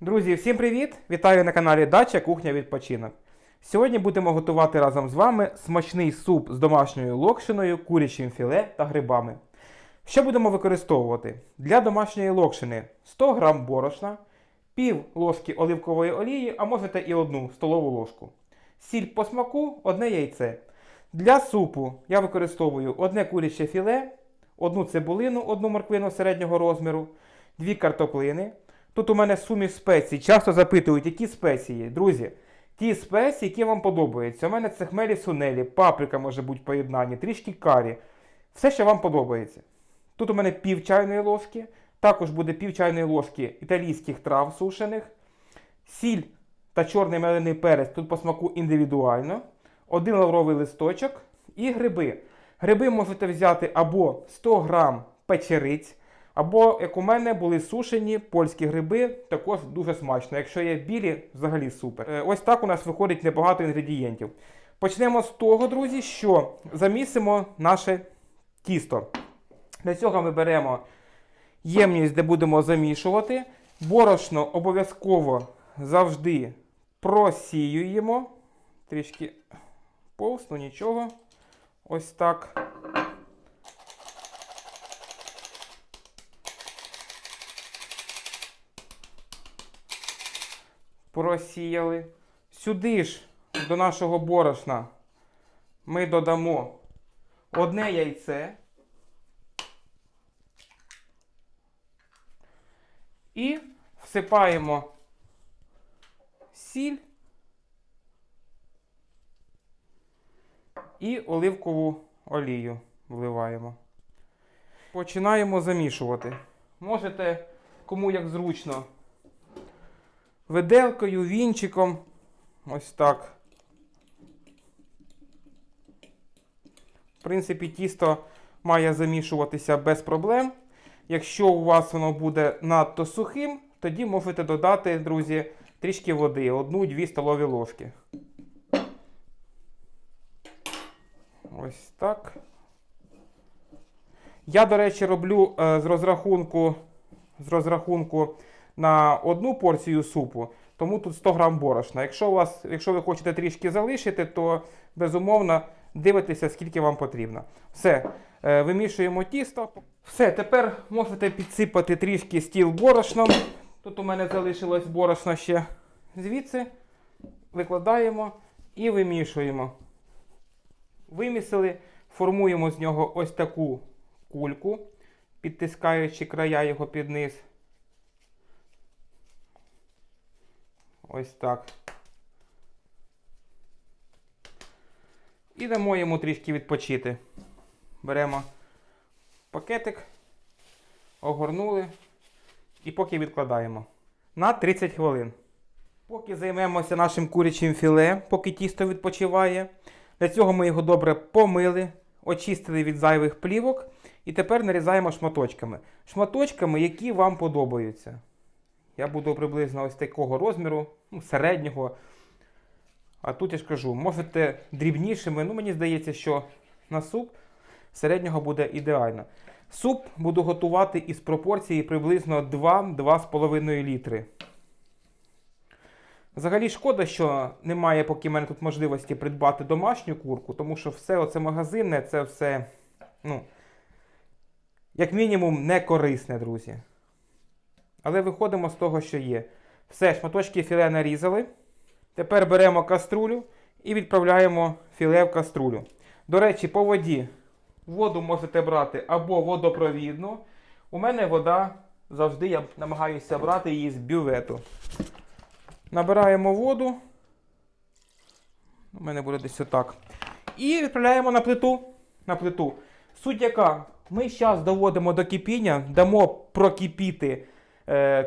Друзі, всім привіт! Вітаю на каналі Дача Кухня Відпочинок. Сьогодні будемо готувати разом з вами смачний суп з домашньою локшиною, курячим філе та грибами. Що будемо використовувати? Для домашньої локшини 100 г борошна, пів ложки оливкової олії, а можете і одну столову ложку. Сіль по смаку, одне яйце. Для супу я використовую одне куряче філе, одну цибулину, одну морквину середнього розміру, дві картоплини. Тут у мене суміш спецій. Часто запитують, які спеції. Друзі, ті спеції, які вам подобаються. У мене це хмелі сунелі, паприка може бути в поєднанні, трішки карі. Все, що вам подобається. Тут у мене пів чайної ложки, також буде пів чайної ложки італійських трав сушених, сіль та чорний мелений перець тут по смаку індивідуально, один лавровий листочок і гриби. Гриби можете взяти або 100 грам печериць, або, як у мене, були сушені польські гриби, також дуже смачно. Якщо є білі, взагалі супер. Е, Ось так у нас виходить небагато інгредієнтів. Почнемо з того, друзі, що замісимо наше тісто. Для цього ми беремо ємність, де будемо замішувати. Борошно обов'язково завжди просіюємо. Трішки повз, ну нічого. Ось так. Просіяли. Сюди ж до нашого борошна ми додамо одне яйце. І всипаємо сіль і оливкову олію вливаємо. Починаємо замішувати. Можете, кому як зручно, виделкою, вінчиком. Ось так. В принципі, тісто має замішуватися без проблем. Якщо у вас воно буде надто сухим, тоді можете додати, друзі, трішки води, 1-2 столові ложки. Ось так. Я, до речі, роблю е, з розрахунку, з розрахунку на одну порцію супу, тому тут 100 грам борошна. Якщо, у вас, якщо ви хочете трішки залишити, то безумовно дивитеся, скільки вам потрібно. Все, е, вимішуємо тісто. Все, тепер можете підсипати трішки стіл борошном. Тут у мене залишилось борошно ще звідси. Викладаємо і вимішуємо. Вимісили, формуємо з нього ось таку кульку, підтискаючи края його під низ. Ось так. І дамо йому трішки відпочити. Беремо пакетик, огорнули і поки відкладаємо на 30 хвилин. Поки займемося нашим курячим філе, поки тісто відпочиває. Для цього ми його добре помили, очистили від зайвих плівок і тепер нарізаємо шматочками. Шматочками, які вам подобаються. Я буду приблизно ось такого розміру, ну, середнього. А тут я ж кажу, можете дрібнішими. Ну, мені здається, що на суп середнього буде ідеально. Суп буду готувати із пропорції приблизно 2-2,5 літри. Взагалі шкода, що немає, поки в мене тут можливості придбати домашню курку, тому що все оце магазинне, це все, ну, як мінімум, не корисне, друзі. Але виходимо з того, що є. Все, шматочки філе нарізали. Тепер беремо каструлю і відправляємо філе в каструлю. До речі, по воді воду можете брати або водопровідну. У мене вода завжди я намагаюся брати її з бювету. Набираємо воду. У мене буде десь отак. І відправляємо на плиту. На плиту. Суть яка, ми зараз доводимо до кипіння, дамо прокипіти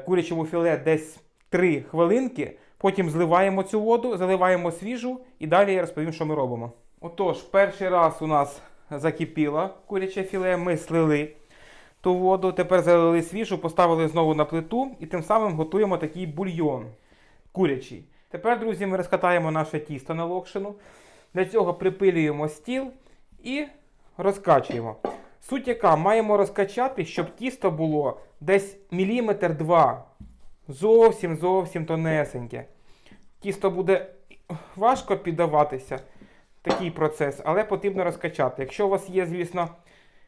курячому філе десь 3 хвилинки. Потім зливаємо цю воду, заливаємо свіжу і далі я розповім, що ми робимо. Отож, перший раз у нас закипіло куряче філе, ми слили ту воду, тепер залили свіжу, поставили знову на плиту і тим самим готуємо такий бульйон курячий. Тепер, друзі, ми розкатаємо наше тісто на локшину. Для цього припилюємо стіл і розкачуємо. Суть яка, маємо розкачати, щоб тісто було десь міліметр два зовсім зовсім тонесеньке. Тісто буде важко піддаватися, такий процес, але потрібно розкачати. Якщо у вас є, звісно,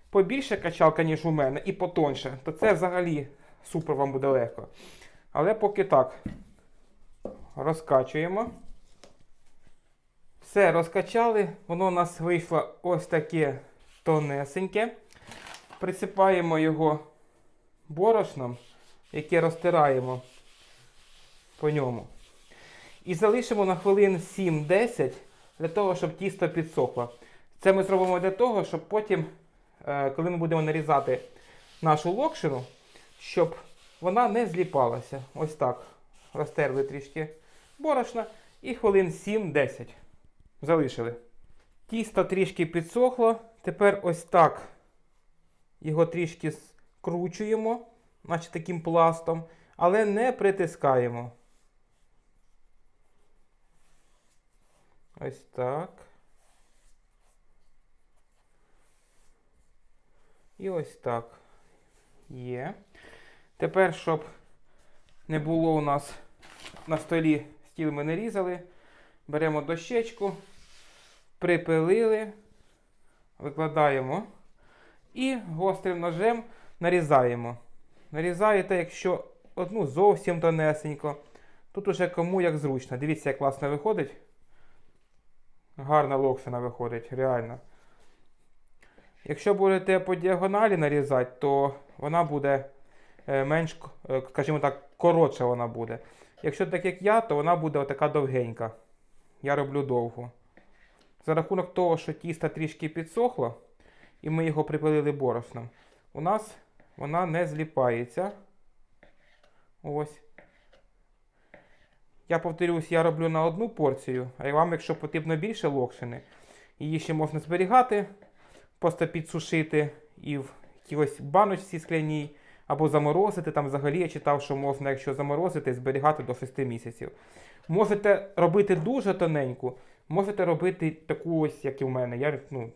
побільше качалка, ніж у мене, і потоньше, то це взагалі супер вам буде легко. Але поки так, розкачуємо. Все, розкачали, воно у нас вийшло ось таке тонесеньке. Присипаємо його борошном, яке розтираємо по ньому. І залишимо на хвилин 7-10 для того, щоб тісто підсохло. Це ми зробимо для того, щоб потім, е, коли ми будемо нарізати нашу локшину, щоб вона не зліпалася. Ось так. Розтерли трішки борошна і хвилин 7-10. Залишили. Тісто трішки підсохло. Тепер ось так його трішки скручуємо, наче таким пластом, але не притискаємо. Ось так. І ось так. Є. Тепер, щоб не було у нас на столі стіл ми не різали, беремо дощечку, припилили, викладаємо і гострим ножем нарізаємо. Нарізаєте, якщо одну зовсім тонесенько. Тут уже кому як зручно. Дивіться, як класно виходить. Гарна локшина виходить, реально. Якщо будете по діагоналі нарізати, то вона буде е, менш, е, скажімо так, коротша вона буде. Якщо так як я, то вона буде отака довгенька. Я роблю довгу. За рахунок того, що тісто трішки підсохло, і ми його припилили борошном, у нас вона не зліпається. Ось. Я повторюсь, я роблю на одну порцію, а вам, якщо потрібно більше локшини, її ще можна зберігати, просто підсушити і в якійсь баночці скляній, або заморозити. Там взагалі я читав, що можна, якщо заморозити, зберігати до 6 місяців. Можете робити дуже тоненьку, можете робити таку ось, як і в мене. Я, ну,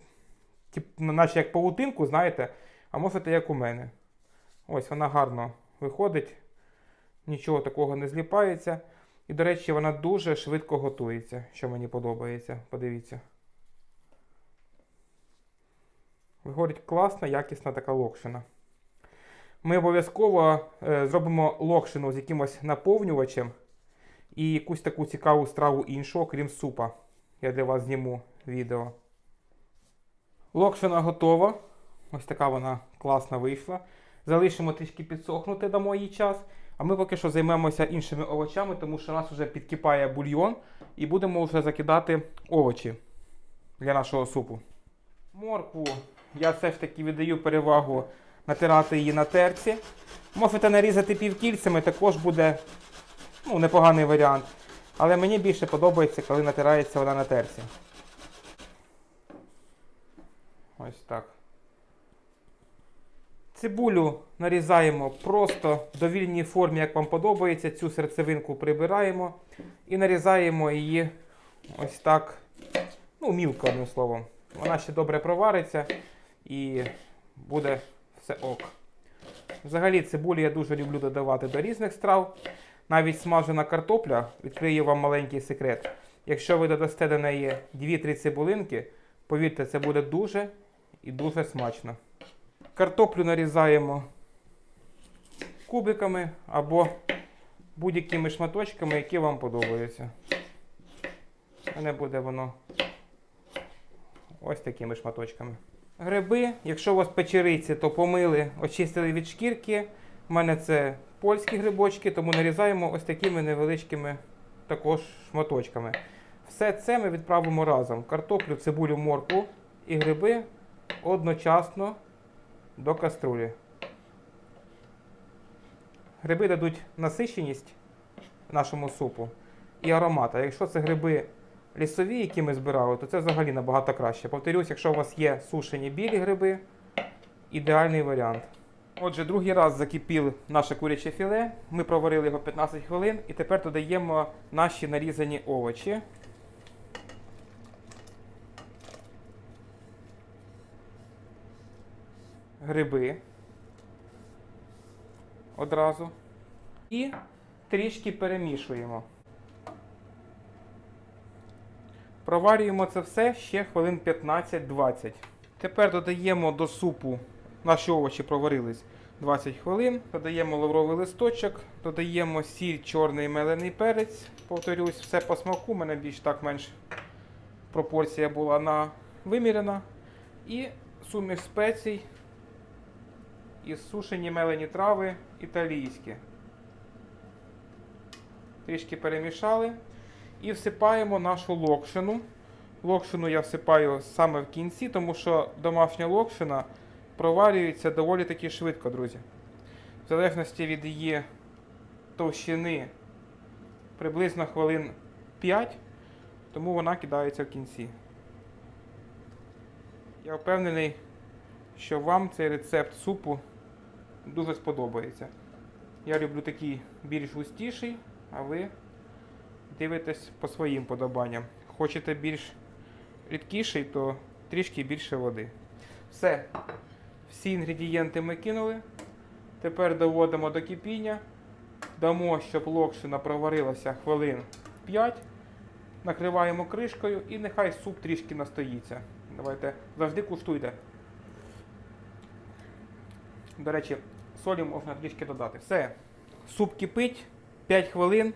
тип, наче як павутинку, знаєте, а можете як у мене. Ось вона гарно виходить, нічого такого не зліпається. І, до речі, вона дуже швидко готується, що мені подобається. Подивіться. Виходить класна, якісна така локшина. Ми обов'язково е, зробимо локшину з якимось наповнювачем і якусь таку цікаву страву іншу, окрім супа. Я для вас зніму відео. Локшина готова. Ось така вона класна вийшла. Залишимо трішки підсохнути, дамо їй час. А ми поки що займемося іншими овочами, тому що нас вже підкипає бульйон і будемо вже закидати овочі для нашого супу. Моркву я все ж таки віддаю перевагу натирати її на терці. Можете нарізати півкільцями, також буде ну, непоганий варіант. Але мені більше подобається, коли натирається вона на терці. Ось так. Цибулю нарізаємо просто в довільній формі, як вам подобається. Цю серцевинку прибираємо і нарізаємо її ось так. Ну, мілко, одним словом. Вона ще добре провариться і буде все ок. Взагалі, цибулю я дуже люблю додавати до різних страв. Навіть смажена картопля, відкрию вам маленький секрет. Якщо ви додасте до неї 2-3 цибулинки, повірте, це буде дуже і дуже смачно. Картоплю нарізаємо кубиками або будь-якими шматочками, які вам подобаються. У мене буде воно ось такими шматочками. Гриби, якщо у вас печериці, то помили, очистили від шкірки. У мене це польські грибочки, тому нарізаємо ось такими невеличкими також шматочками. Все це ми відправимо разом. Картоплю, цибулю, моркву і гриби одночасно до каструлі. Гриби дадуть насиченість нашому супу і аромат. А якщо це гриби лісові, які ми збирали, то це взагалі набагато краще. Повторюсь, якщо у вас є сушені білі гриби, ідеальний варіант. Отже, другий раз закипів наше куряче філе. Ми проварили його 15 хвилин і тепер додаємо наші нарізані овочі. Гриби. Одразу. І трішки перемішуємо. Проварюємо це все ще хвилин 15-20. Тепер додаємо до супу, наші овочі проварились 20 хвилин. Додаємо лавровий листочок, додаємо сіль, чорний мелений перець. Повторюсь, все по смаку. У мене більш так менш пропорція була на вимірена. І суміш спецій і сушені мелені трави італійські. Трішки перемішали. І всипаємо нашу локшину. Локшину я всипаю саме в кінці, тому що домашня локшина проварюється доволі таки швидко, друзі. В залежності від її товщини приблизно хвилин 5, тому вона кидається в кінці. Я впевнений, що вам цей рецепт супу дуже сподобається. Я люблю такий більш густіший, а ви дивитесь по своїм подобанням. Хочете більш рідкіший, то трішки більше води. Все. Всі інгредієнти ми кинули. Тепер доводимо до кипіння. Дамо, щоб локшина проварилася хвилин 5. Накриваємо кришкою і нехай суп трішки настоїться. Давайте завжди куштуйте. До речі, солі можна трішки додати. Все. Суп кипить 5 хвилин.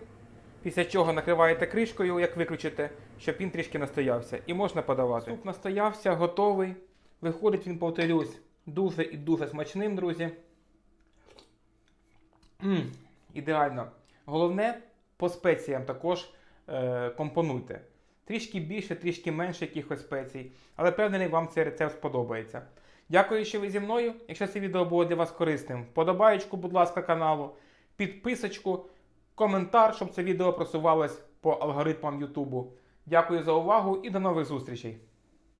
Після чого накриваєте кришкою, як виключите, щоб він трішки настоявся. І можна подавати. Суп настоявся, готовий. Виходить він, повторюсь, дуже і дуже смачним, друзі. м ідеально. Головне, по спеціям також е, компонуйте. Трішки більше, трішки менше якихось спецій. Але впевнений, вам цей рецепт сподобається. Дякую, що ви зі мною. Якщо це відео було для вас корисним, вподобаєчку, будь ласка, каналу, підписочку, коментар, щоб це відео просувалось по алгоритмам Ютубу. Дякую за увагу і до нових зустрічей!